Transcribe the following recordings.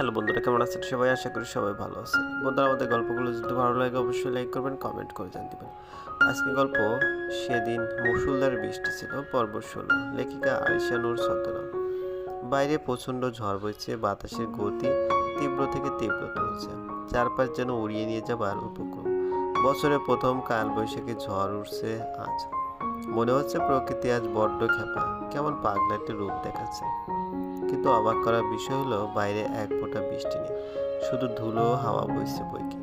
Hello বন্ধুরা, কেমন আছেন? সবাই আশা করি সবাই ভালো আছেন। বন্ধুরা, আমাদের গল্পগুলো যদি ভালো লাগে, অবশ্যই লাইক করবেন কমেন্ট করে জান দিবেন আজকে গল্প সেদিন মুসুলধারে বৃষ্টি ছিল, পর্ব ষোলো। লেখিকা আরিশা নূর সদ্দনাম বাইরে প্রচণ্ড ঝড় বইছে, বাতাসের গতি তীব্র থেকে তীব্র হচ্ছে চারপাশ যেন উড়িয়ে নিয়ে যাবার উপক্রম। বছরে প্রথম কাল বৈশাখী ঝড় উঠছে আজ। মনে হচ্ছে প্রকৃতি আজ বড্ড খেপা কেমন পাগলা পাগলাটে রূপ দেখাচ্ছে। কিন্তু অবাক করার বিষয় হলো, বাইরে এক ফোঁটা বৃষ্টি নেই। শুধু ধুলো হাওয়া বইছে বইকে।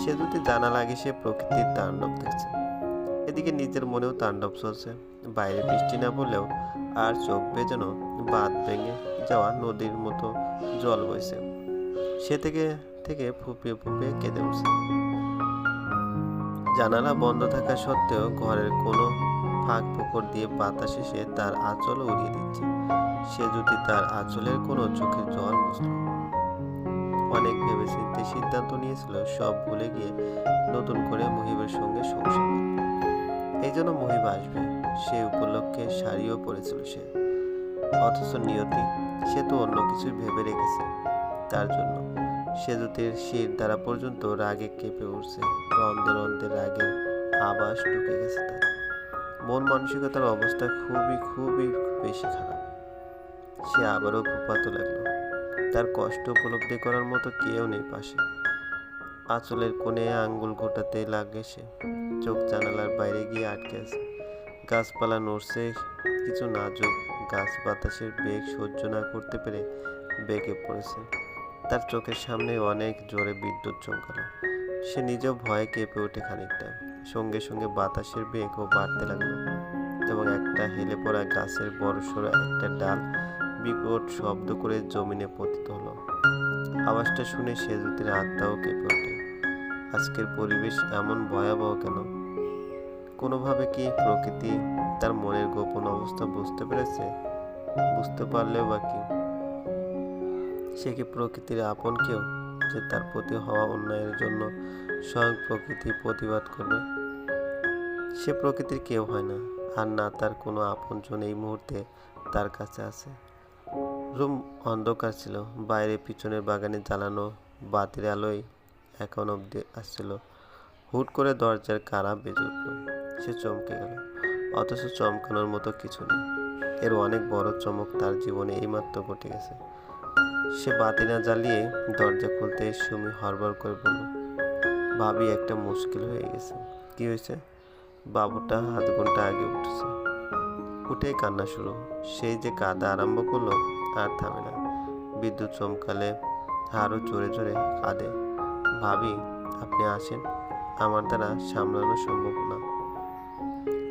সে যদি জানা লাগে সে প্রকৃতির তাণ্ডব দেখছে। এদিকে নিজের মনেও তাণ্ডব চলছে। বাইরে বৃষ্টি না পড়লেও আর চোখ বেজানো বাঁধ ভেঙে যাওয়া নদীর মতো জল বইছে। সে থেকে থেকে ফুপিয়ে ফুপিয়ে কেঁদে উঠছে। জানালা বন্ধ থাকা সত্ত্বেও ঘরের কোনো ফাঁক ফোকর দিয়ে বাতাস এসে তার আঁচল উড়িয়ে দিচ্ছে। সে যদি তার আঁচলের কোনো চোখের জল মুছল অনেক ভেবেচিন্তে সিদ্ধান্ত নিয়েছিল, সব ভুলে গিয়ে নতুন করে মুহিবের সঙ্গে সংসার এই জন্য মুহিব আসবে, সে উপলক্ষে শাড়িও পরেছিল সে। অথচ নিয়তি, সে তো অন্য কিছুই ভেবে রেখেছে। তার জন্য সেজুতির শির দ্বারা পর্যন্ত রাগে কেঁপে উঠছে রন্ধে রন্ধে রাগের আবাস ঢুকে গেছে তার। মন মানসিকতার অবস্থা খুবই খুবই বেশি খারাপ। সে আবারও ফুপাতে লাগল। তার কষ্ট উপলব্ধি করার মতো কেউ নেই পাশে। আঁচলের কোণে আঙ্গুল ঘোটাতে লাগে সে। চোখ জানালার বাইরে গিয়ে আটকে আছে। গাছপালা নড়ছে, কিছু নাজুক গাছ বাতাসের বেগ সহ্য না করতে পেরে বেগে পড়েছে। তার চোখের সামনে অনেক জোরে বিদ্যুৎ চমকালো। সে নিজেও ভয়ে কেঁপে ওঠে খানিকটা। সঙ্গে সঙ্গে বাতাসের বেগও বাড়তে লাগল। এবং একটা হেলে পড়া গাছের বড় বড়সড় একটা ডাল বিকট শব্দ করে জমিনে পতিত হলো। আওয়াজটা শুনে সেজুতির আত্মাও কেঁপে ওঠে। আজকের পরিবেশ এমন ভয়াবহ কেন? কোনোভাবে কি প্রকৃতি তার মনের গোপন অবস্থা বুঝতে পেরেছে? বুঝতে পারলেও বা কি? সে কি প্রকৃতির আপন কেউ যে তার প্রতি হওয়া অন্যায়ের জন্য স্বয়ং প্রকৃতি প্রতিবাদ করবে? সে প্রকৃতির কেউ হয় না, আর না তার কোনো আপন আপনজন এই মুহূর্তে তার কাছে আছে। রুম অন্ধকার ছিল। বাইরে পিছনের বাগানে জ্বালানো বাতির আলোয় এখন অব্দি আসছিল। হুট করে দরজার কারা বেজে উঠল। সে চমকে গেল। অথচ চমকানোর মতো কিছু নেই। এর অনেক বড় চমক তার জীবনে এইমাত্র ঘটে গেছে। সে বাতি না জ্বালিয়ে দরজা খুলতে সুমি হরবর করে বলল, ভাবি, একটা মুশকিল হয়ে গেছে। কি হয়েছে? বাবুটা আধ ঘণ্টা আগে উঠেছে। উঠেই কান্না শুরু। সেই যে কাঁদা আরম্ভ করল আর থামে না। বিদ্যুৎ চমকালে আরও জোরে জোরে কাঁদে। ভাবি, আপনি আসেন। আমার দ্বারা সামলানো সম্ভব না।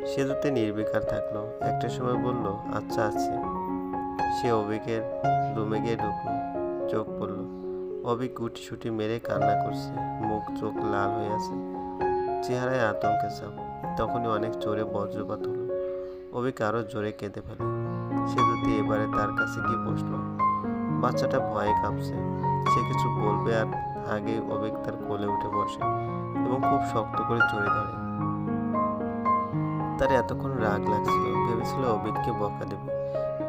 সে দুতে নির্বিকার থাকল। একটা সময় বলল আচ্ছা আছে সে অভিকের রুমে গিয়ে ঢুকলো। চোখ পড়ল। অভিক গুটি সুটি মেরে কান্না করছে। মুখ, চোখ লাল হয়ে আছে। চেহারায় আতঙ্কে চাপ তখনই অনেক জোরে বজ্রপাত হলো। অভিক আরও জোরে কেঁদে ফেলে। সে যদি এবারে তার কাছে গিয়ে বসল, বাচ্চাটা ভয়ে কাঁপছে। সে কিছু বলবে আর আগে অভিক তার কোলে উঠে বসে এবং খুব শক্ত করে জড়ে ধরে। তার এতক্ষণ রাগ লাগছিল, ভেবেছিল অভিককে বকা দেবে।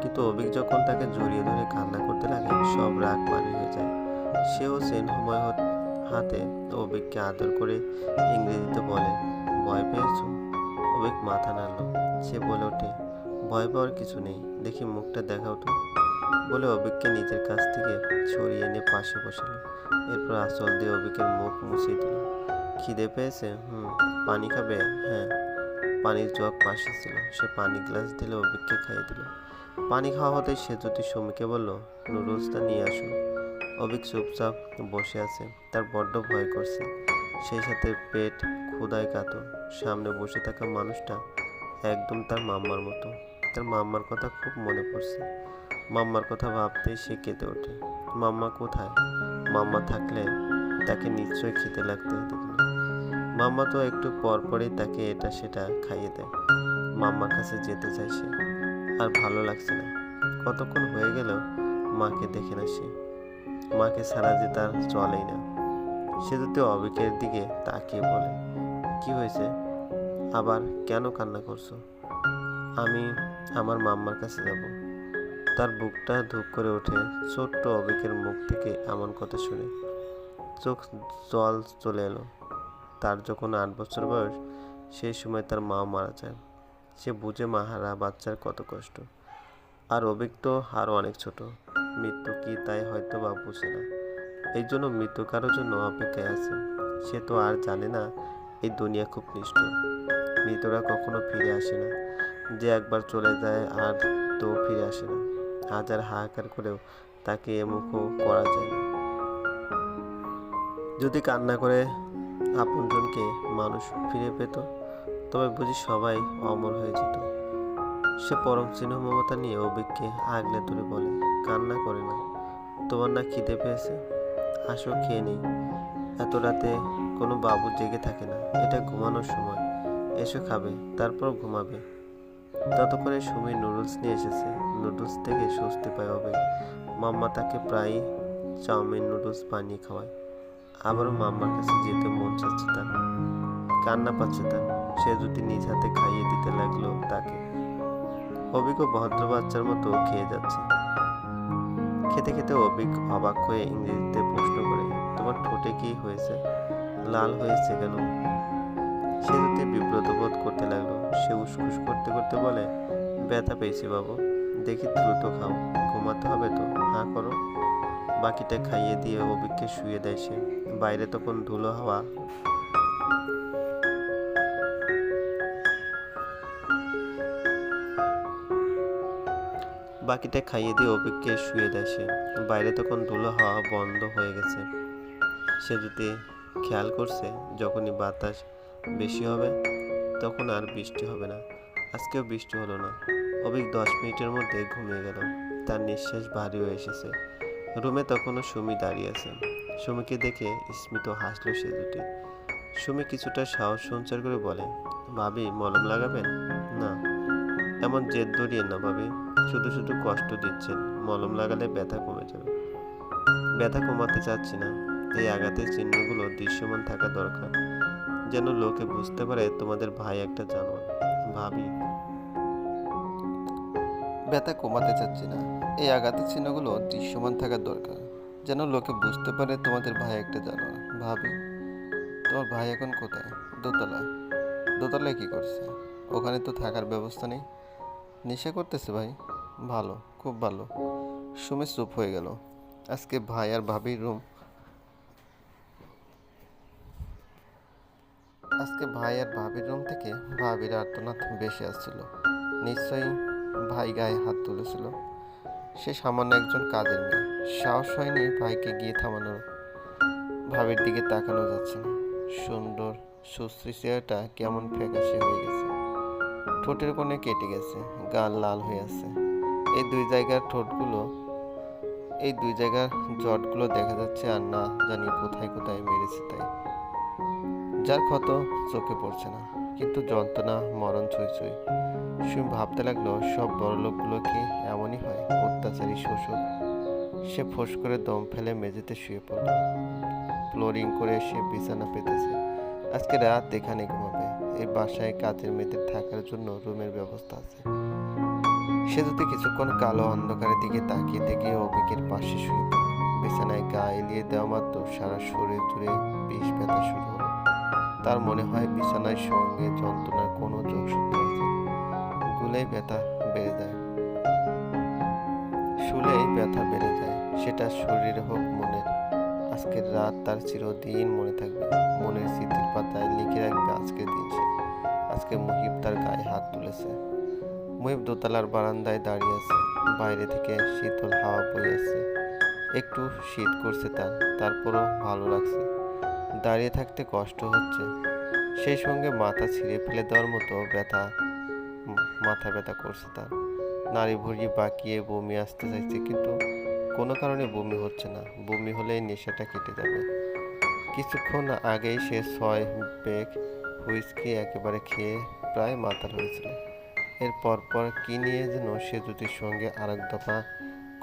কিন্তু অবিক যখন তাকে জড়িয়ে ধরে কান্না করতে লাগে সব রাগ পানি হয়ে যায়। সেও সেন সময় হাতে অভিককে আদর করে ইংরেজিতে বলে, ভয় পেয়েছ? অভিক মাথা নাড়ল। সে বলে ওঠে ভয় পাওয়ার কিছু নেই। দেখি মুখটা দেখাও তো। বলে অভিককে নিজের কাছ থেকে সরিয়ে এনে পাশে বসালো। এরপর আঁচল দিয়ে অভিকের মুখ মুছিয়ে দিল। খিদে পেয়েছে? হুম। পানি খাবে? হ্যাঁ। পানির জগ পাশে ছিল। সে পানি গ্লাস দিলে অভিককে খাইয়ে দিল। পানি খাওয়া হতে সে যদি সুমিকে বলল, নুডলসটা নিয়ে আসো। অভিক চুপচাপ বসে আছে। তার বড্ড ভয় করছে। সেই সাথে পেট ক্ষুদায় কাতর। সামনে বসে থাকা মানুষটা একদম তার মাম্মার মতো। তার মাম্মার কথা খুব মনে পড়ছে। মাম্মার কথা ভাবতেই সে কেঁদে ওঠে। মাম্মা কোথায়? মাম্মা থাকলে তাকে নিশ্চয়ই খেতে লাগতে না মাম্মা তো একটু পর পরই তাকে এটা সেটা খাইয়ে দেয়। মাম্মার কাছে যেতে চায় সে। আর ভালো লাগছে না। কতক্ষণ হয়ে গেল মাকে দেখে না সে। মাকে ছাড়া যে তার চলেই না। সে যদি অবিকের দিকে তাকিয়ে বলে, কি হয়েছে? আবার কেন কান্না করছ? আমি আমার মাম্মার কাছে যাব। তার বুকটা ধূপ করে ওঠে, ছোট্ট অবিকের মুখ থেকে এমন কথা শুনে। চোখ জল চলে এলো। তার যখন আট বছর বয়স সেই সময় তার মা মারা যায়। সে বুঝে মাহারা বাচ্চার কত কষ্ট। আর অভিক তো আরও অনেক ছোট। মৃত্যু কি তাই হয়তো বা বুঝে না। এই জন্য মৃত্যু কারোর জন্য অপেক্ষায় আছে। সে তো আর জানে না, এই দুনিয়া খুব নিষ্ঠুর। মৃতরা কখনো ফিরে আসে না। যে একবার চলে যায় আর তো ফিরে আসে না। হাজার হাহাকার করেও তাকে এমুখও করা যায় না। যদি কান্না করে আপনজনকে মানুষ ফিরে পেত, তবে বুঝি সবাই অমর হয়ে যেত। সে পরম স্নেহ মমতা নিয়ে অভিককে আগলে তুলে বলে, কান্না করে না। তোমার না খিদে পেয়েছে? আসো খেয়ে নেই। এত রাতে কোনো বাবু জেগে থাকে না। এটা ঘুমানোর সময়। এসো খাবে, তারপর ঘুমাবে। ততক্ষণে সুমি নুডলস নিয়ে এসেছে। নুডলস থেকে স্বস্তি পায় হবে মাম্মা তাকে প্রায়ই চাউমিন নুডলস বানিয়ে খাওয়ায়। আবারও মাম্মার কাছে যেতে মন চাচ্ছে তার। কান্না পাচ্ছে তার। সে যদি নিজ হাতে খাইয়ে দিতে লাগল তাকে। অভিজ্ঞ ভদ্র বাচ্চার মতো খেয়ে যাচ্ছে। খেতে খেতে অভিক অবাক হয়ে ইংরেজিতে প্রশ্ন করে, তোমার ঠোঁটে কি হয়েছে? লাল হয়েছে কেন? সে যদি বিব্রত বোধ করতে লাগল, সে উসকুস করতে করতে বলে, ব্যথা পেয়েছি বাবু, দেখি দ্রুত খাও, ঘুমাতে হবে তো হ্যাঁ করো। বাকিটা খাইয়ে দিয়ে অভিককে শুয়ে দেয় সে। বাইরে তখন ধুলো হাওয়া। বাকিটা খাইয়ে দিয়ে অভিককে শুয়ে দেয় সে। বাইরে তখন ধুলো হাওয়া বন্ধ হয়ে গেছে। সে যদি খেয়াল করছে, যখনই বাতাস বেশি হবে, তখন আর বৃষ্টি হবে না। আজকেও বৃষ্টি হলো না। অভিক দশ মিনিটের মধ্যে ঘুমিয়ে গেল। তার নিঃশ্বাস ভারী হয়ে এসেছে। রুমে তখনও সুমি দাঁড়িয়ে আছে। সুমিকে দেখে স্মিত হাসলো সে দুটি। সুমি কিছুটা সাহস সঞ্চার করে বলে, ভাবি, মলম লাগাবেন? না। এমন জেদ ধরিয়ে না ভাবি। শুধু শুধু কষ্ট দিচ্ছেন। মলম লাগালে ব্যথা কমে যাবে। ব্যথা কমাতে চাচ্ছি না। এই আঘাতের চিহ্নগুলো দৃশ্যমান থাকা দরকার। যেন লোকে বুঝতে পারে তোমাদের ভাই একটা জানোয়ার, ভাবি। ব্যথা কমাতে চাচ্ছি না। এই আঘাতের চিহ্নগুলো দৃশ্যমান থাকার দরকার, যেন লোকে বুঝতে পারে তোমাদের ভাই একটা জানোয়ার, ভাবি। তোমার ভাই এখন কোথায়? দোতলায়। দোতলায় কি করছে? ওখানে তো থাকার ব্যবস্থা নেই। নেশা করতেছে ভাই। ভালো, খুব ভালো। সুমে চুপ হয়ে গেল। আজকে ভাই আর ভাবির রুম আজকে ভাই আর ভাবির রুম থেকে ভাবির আর্তনাদ বেশি আসছিল। নিশ্চয়ই ভাই গায়ে হাত তুলেছিল। সে সামান্য একজন কাজের মেয়ে। সাহস হয়নি ভাইকে গিয়ে থামানোর। ভাবির দিকে তাকানো যাচ্ছে না। সুন্দর সুশ্রী চেয়ারটা কেমন ফ্যাকাশে হয়ে গেছে। ঠোঁটের কোণে কেটে গেছে, গাল লাল হয়ে আছে। এই দুই জায়গার ঠোঁটগুলো, এই দুই জায়গার জটগুলো দেখা যাচ্ছে আর না জানি কোথায় কোথায় মেরেছে তাই। যার ক্ষত চোখে পড়ছে না, কিন্তু যন্ত্রণা, মরণ ছুঁই ছুঁই। সুমি ভাবতে লাগল, সব বড় লোকগুলো কি এমনই হয়, অত্যাচারী শোষক? সে ফোঁস করে দম ফেলে মেঝেতে শুয়ে পড়ল। ফ্লোরিং করে সে বিছানা পেতেছে। আজকে রাত এখানে ঘুমাবে। এই বাসায় কাজের মেয়েদের থাকার জন্য রুমের ব্যবস্থা আছে। সে যদি কিছুক্ষণ কালো অন্ধকারের দিকে তাকিয়ে থেকে অভিকের পাশে শুয়ে বিছানায় গা এলিয়ে দেওয়া মাত্র সারা শরীর জুড়ে বিষ ব্যথা শুরু। তার মনে হয় বিছানার সঙ্গে যন্ত্রণার কোনো যোগসূত্র আছে। গুলেই ব্যথা বেড়ে যায়। শুলেই ব্যথা বেড়ে যায়। সেটা শরীরে হোক মনের। আজকের রাত তার চিরদিন মনে থাকবে। মনের স্মৃতির পাতায় লিখে রাখবে আজকের দিন সে। আজকে মুহিব তার গায়ে হাত তুলেছে। মুহিব দোতলার বারান্দায় দাঁড়িয়ে আছে। বাইরে থেকে শীতল হাওয়া বয়ে আছে একটু শীত করছে তার। তারপরও ভালো লাগছে। দাঁড়িয়ে থাকতে কষ্ট হচ্ছে। সেই সঙ্গে মাথা ছিঁড়ে ফেলে দেওয়ার মতো ব্যথা মাথা ব্যথা করছে তার। নারী ভুড়ি বাঁকিয়ে বমি আসতে চাইছে, কিন্তু কোনো কারণে বমি হচ্ছে না। বমি হলেই নেশাটা কেটে যাবে। কিছুক্ষণ আগেই সে ছয় বেগ হুইস্কি একেবারে খেয়ে প্রায় মাতাল হয়েছিল এর পরপর কি নিয়ে যেন সে সঙ্গে আরেক দফা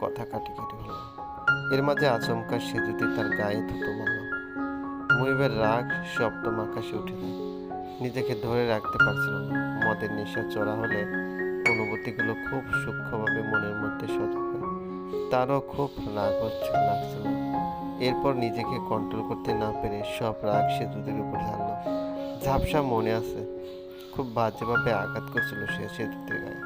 কথা কাটি কাটি হলো। এর মাঝে আচমকা সে তার গায়ে থুতো মারল। মুহিবের রাগ সপ্তম আকাশে উঠে নিজেকে ধরে রাখতে পারছিল না। মদের নেশা চড়া হলে অনুভূতিগুলো খুব সূক্ষ্মভাবে মনের মধ্যে সজাগ হয়। তারও খুব রাগ হচ্ছে লাগছিল। এরপর নিজেকে কন্ট্রোল করতে না পেরে সব রাগ সে দুধের উপর ঢাললো ঝাপসা মনে আছে, খুব বাজেভাবে আঘাত করছিল সে সেতুটির গায়ে।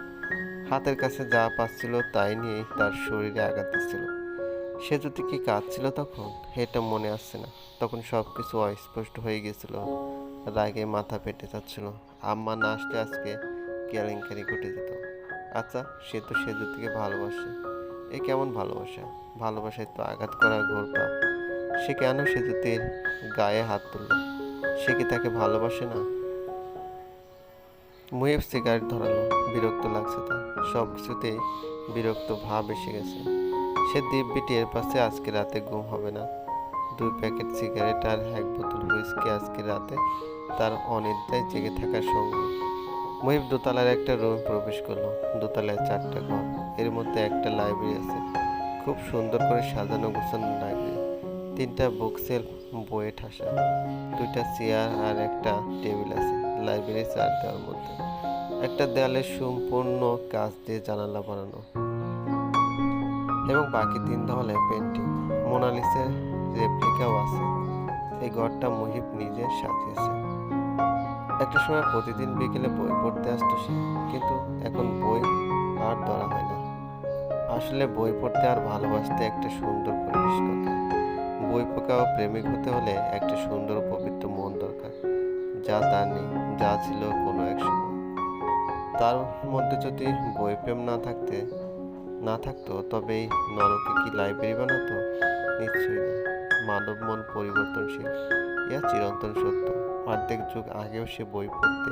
হাতের কাছে যা পাচ্ছিল তাই নিয়েই তার শরীরে আঘাত দিচ্ছিল সেতুটি কি কাঁদছিল তখন? এটা মনে আসছে না। তখন সব কিছু অস্পষ্ট হয়ে গেছিল। রাগে মাথা পেটে যাচ্ছিল। আম্মা না আসলে আজকে কেলেঙ্কারি ঘটে যেত। আচ্ছা সে তো সেতুটিকে ভালোবাসে। এ কেমন ভালোবাসা? ভালোবাসায় তো আঘাত করা ঘোর পাপ সে কেন সেতুটির গায়ে হাত তুলল? সে কি তাকে ভালোবাসে না? মুহিব সিগারেট ধরালো। বিরক্ত লাগছে তার। সব কিছুতেই বিরক্ত ভাব এসে গেছে। সে দিব্যি টের পাশে আজকে রাতে ঘুম হবে না। দুই প্যাকেট সিগারেট আর এক বোতল হুইস্কি আজকে রাতে তার অনিদ্রায় জেগে থাকার সঙ্গে। মুহিব দোতলার একটা রুমে প্রবেশ করল। দোতলায় চারটা ঘর, এর মধ্যে একটা লাইব্রেরি আছে। খুব সুন্দর করে সাজানো গোছানো লাইব্রেরি তিনটা বুক সেলফ বইয়ে ঠাসা। দুইটা চেয়ার আর একটা টেবিল আছে লাইব্রেরি চার দেওয়ার মধ্যে। একটা দেয়ালে সম্পূর্ণ কাজ দিয়ে জানালা বানানো। এবং বাকি তিন দেওয়ালে পেন্টিং মোনালিসের রেপ্লিকাও আছে। এই ঘরটা মুহিব নিজে সাজিয়েছে। একটা সময় প্রতিদিন বিকেলে বই পড়তে আসতো সে, কিন্তু এখন বই আর ধরা হয় না। আসলে বই পড়তে আর ভালোবাসতে একটা সুন্দর পরিবেশ দরকার। বই পোকা ও প্রেমিক হতে হলে একটা সুন্দর পবিত্র মন দরকার, যা তার নেই, যা ছিল কোনো এক সময়। তার মধ্যে যদি বই প্রেম না থাকতে না থাকতো, তবে এই নরকে কি লাইব্রেরি বানাতো? নিশ্চয়ই না। মানব মন পরিবর্তনশীল ইয়া চিরন্তন সত্য। অর্ধেক যুগ আগেও সে বই পড়তে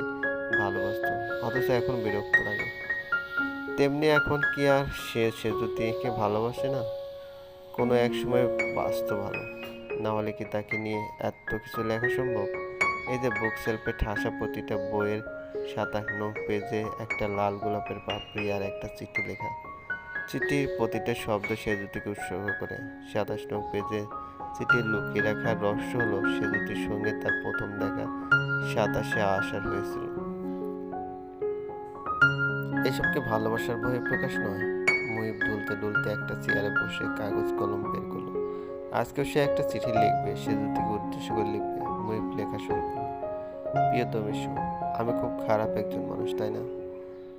ভালোবাসত, অথচ এখন বিরক্ত লাগে। তেমনি এখন কি আর সে সেতুতিকে ভালোবাসে না? কোনো এক সময় বাঁচত ভালো। না হলে কি তাকে নিয়ে এত কিছু লেখা সম্ভব? এই যে বুক সেলফে ঠাসা প্রতিটা বইয়ের সাত আট সাতান্ন পেজে একটা লাল গোলাপের পাপড়ি আর একটা চিঠি লেখা। চিঠির প্রতিটা শব্দ সে দুটিকে উৎসর্গ করে। সাতাশ নং পেজে চিঠির লুকিয়ে রাখার রহস্য হলো সে দুটির সঙ্গে তার প্রথম দেখা, সাতাশে আসার হয়েছিল। এসবকে ভালোবাসার বই প্রকাশ নয়। মুহিব দুলতে দুলতে একটা চেয়ারে বসে কাগজ কলম বের করল। আজকেও সে একটা চিঠি লিখবে, সে দুটিকে উদ্দেশ্য করে লিখবে। মুহিব লেখা শুরু করল। প্রিয়তমেশ আমি খুব খারাপ একজন মানুষ, তাই না?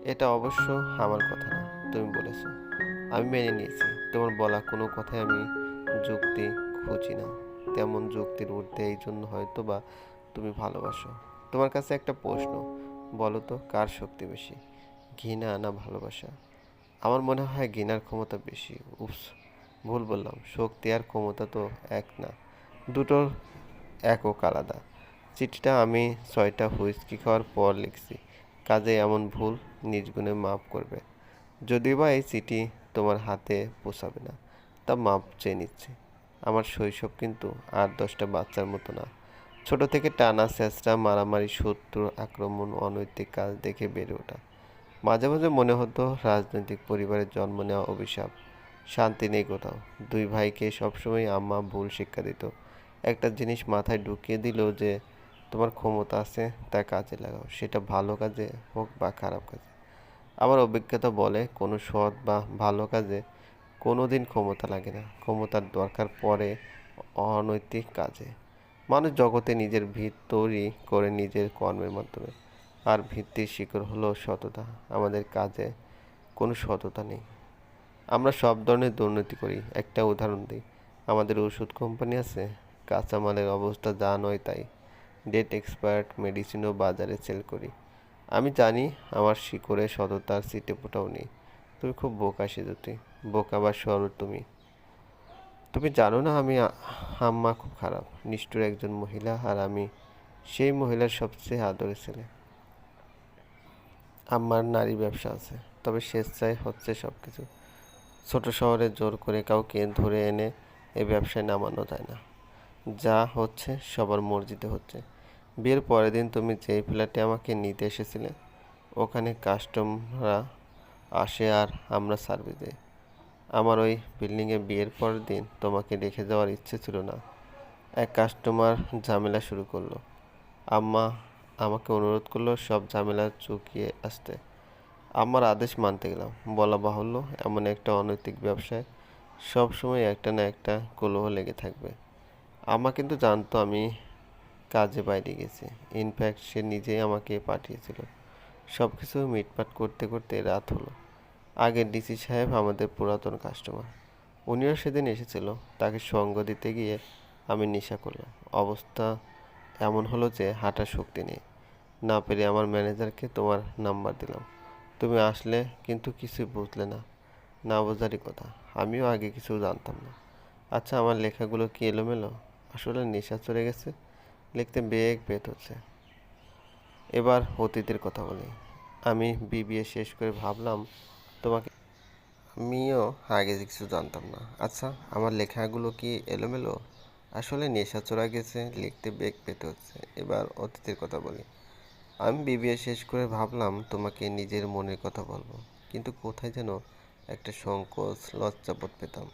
এটা অবশ্য আমার কথা না। তুমি বলেছ। আমি মেনে নিয়েছি। তোমার বলা কোনো কথায় আমি যুক্তি খুঁজি না। তেমন যুক্তির ঊর্ধ্বে এই জন্য হয়তো বা তুমি ভালোবাসো। তোমার কাছে একটা প্রশ্ন, বলো তো, কার শক্তি বেশি? ঘৃণা না ভালোবাসা? আমার মনে হয় ঘৃণার ক্ষমতা বেশি। উপস ভুল বললাম। শক্তি আর ক্ষমতা তো এক না। দুটোর একক আলাদা। চিঠিটা আমি ছয়টা হুইস্কি খাওয়ার পর লিখছি। কাজে এমন ভুল নিজগুণে মাফ করবে। যদিও বা এই চিঠি তোমার হাতে পোষাবে না, তা মাপ চেয়ে নিচ্ছি। আমার শৈশব কিন্তু আর দশটা বাচ্চার মতো না। ছোট থেকে টানা চেঁচড়া মারামারি শত্রু আক্রমণ, অনৈতিক কাজ দেখে বেড়ে ওঠা। মাঝে মাঝে মনে হতো রাজনৈতিক পরিবারের জন্ম নেওয়া অভিশাপ, শান্তি নেই কোথাও। দুই ভাইকে সবসময় আম্মা ভুল শিক্ষা দিত। একটা জিনিস মাথায় ঢুকিয়ে দিল যে, তোমার ক্ষমতা আছে, তা কাজে লাগাও। সেটা ভালো কাজে হোক বা খারাপ কাজে। আমার অভিজ্ঞতা বলে, কোনো সৎ বা ভালো কাজে কোনো দিন ক্ষমতা লাগে না। ক্ষমতার দরকার পড়ে অনৈতিক কাজে। মানুষ জগতে নিজের ভিত তৈরি করে নিজের কর্মের মাধ্যমে। আর ভিত্তির শিকড় হলো সততা। আমাদের কাজে কোনো সততা নেই। আমরা সব ধরনের দুর্নীতি করি। একটা উদাহরণ দিই। আমাদের ওষুধ কোম্পানি আছে। কাঁচামালের অবস্থা যা নয় তাই। ডেট এক্সপায়ার্ড মেডিসিনও বাজারে সেল করি। আমি জানি আমার শিকড়ে সততার সিটে ফোটাও নেই। তুমি খুব বোকা সেজুতি। বোকা বা সরল তুমি। তুমি জানো না আমি আম্মা খুব খারাপ, নিষ্ঠুর একজন মহিলা আর আমি সেই মহিলার সবচেয়ে আদরের ছেলে। আম্মার নারী ব্যবসা আছে, তবে স্বেচ্ছায় হচ্ছে সব কিছু ছোট শহরে জোর করে কাউকে ধরে এনে এই ব্যবসায় নামানো যায় না। যা হচ্ছে সবার মর্জিতে হচ্ছে। বিয়ের পরের দিন তুমি যেই ফ্ল্যাটে আমাকে নিতে এসেছিলে, ওখানে কাস্টমাররা আসে আর আমরা সার্ভিস দিই। আমার ওই বিল্ডিংয়ে বিয়ের পরের দিন তোমাকে রেখে যাওয়ার ইচ্ছে ছিল না। এক কাস্টমার ঝামেলা শুরু করল। আম্মা আমাকে অনুরোধ করল সব ঝামেলা চুকিয়ে আসতে। আমার আদেশ মানতে গেলাম। বলা বাহুল্য, এমন একটা অনৈতিক ব্যবসায় সবসময় একটা না একটা কলহ লেগে থাকবে। আমা কিন্তু জানতো আমি কাজে বাইরে গেছে। ইনফ্যাক্ট সে নিজেই আমাকে পাঠিয়েছিল। সব কিছু মিটপাট করতে করতে রাত হলো। আগের ডিসি সাহেব আমাদের পুরাতন কাস্টমার উনিও সেদিন এসেছিল। তাকে সঙ্গ দিতে গিয়ে আমি নেশা করলাম। অবস্থা এমন হলো যে হাঁটার শক্তি নেই। না পেরে আমার ম্যানেজারকে তোমার নাম্বার দিলাম। তুমি আসলে কিন্তু কিছুই বুঝলে না। না বোঝারই কথা। আমিও আগে কিছু জানতাম না। আচ্ছা আমার লেখাগুলো কি এলোমেলো? আসলে নেশা চড়ে গেছে। লিখতে বেগ বেত হচ্ছে। এবার অতীতের কথা বলি। আমি বিবিএ শেষ করে ভাবলাম তোমাকে আমিও আগে কিছু জানতাম না। আচ্ছা আমার লেখাগুলো কি এলোমেলো? আসলে নেশা চড়া গেছে, লিখতে বেগ পেতে হচ্ছে। এবার অতীতের কথা বলি। আমি বিবিএ শেষ করে ভাবলাম তোমাকে নিজের মনের কথা বলব। কিন্তু কোথায় যেন একটা সংকোচ, লজ্জাবোধ পেতাম।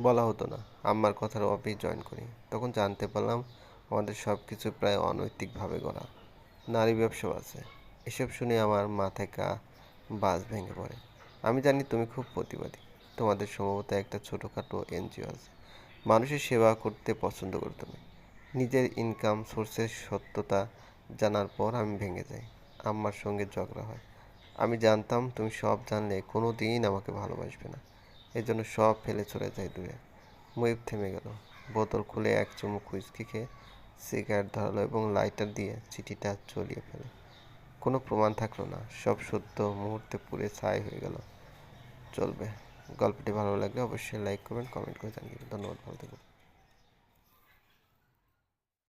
বলা হতো না, আম্মার কথার অফিস জয়েন করি। তখন জানতে পারলাম আমাদের সব কিছু প্রায় অনৈতিকভাবে গড়া। নারী ব্যবসাও আছে। এসব শুনে আমার মাথায় কা বাস ভেঙে পড়ে। আমি জানি তুমি খুব প্রতিবাদী। তোমাদের সম্ভবত একটা ছোটোখাটো এনজিও আছে। মানুষের সেবা করতে পছন্দ করো তুমি নিজের ইনকাম সোর্সের সত্যতা জানার পর আমি ভেঙে যাই। আম্মার সঙ্গে ঝগড়া হয়। আমি জানতাম তুমি সব জানলে কোনো দিন আমাকে ভালোবাসবে না। এই জন্য সব ফেলে চলে যায় দূরে। মুইব থেমে গেল। বোতল খুলে এক চুমুক হুইস্কি খেয়ে সিগারেট ধরালো এবং লাইটার দিয়ে চিঠিটা চলিয়ে ফেলে। কোনো প্রমাণ থাকল না। সব সত্য মুহূর্তে পুড়ে ছাই হয়ে গেল। চলবে। গল্পটি ভালো লাগলে অবশ্যই লাইক করবেন কমেন্ট করে জানিয়ে। ধন্যবাদ, ভালো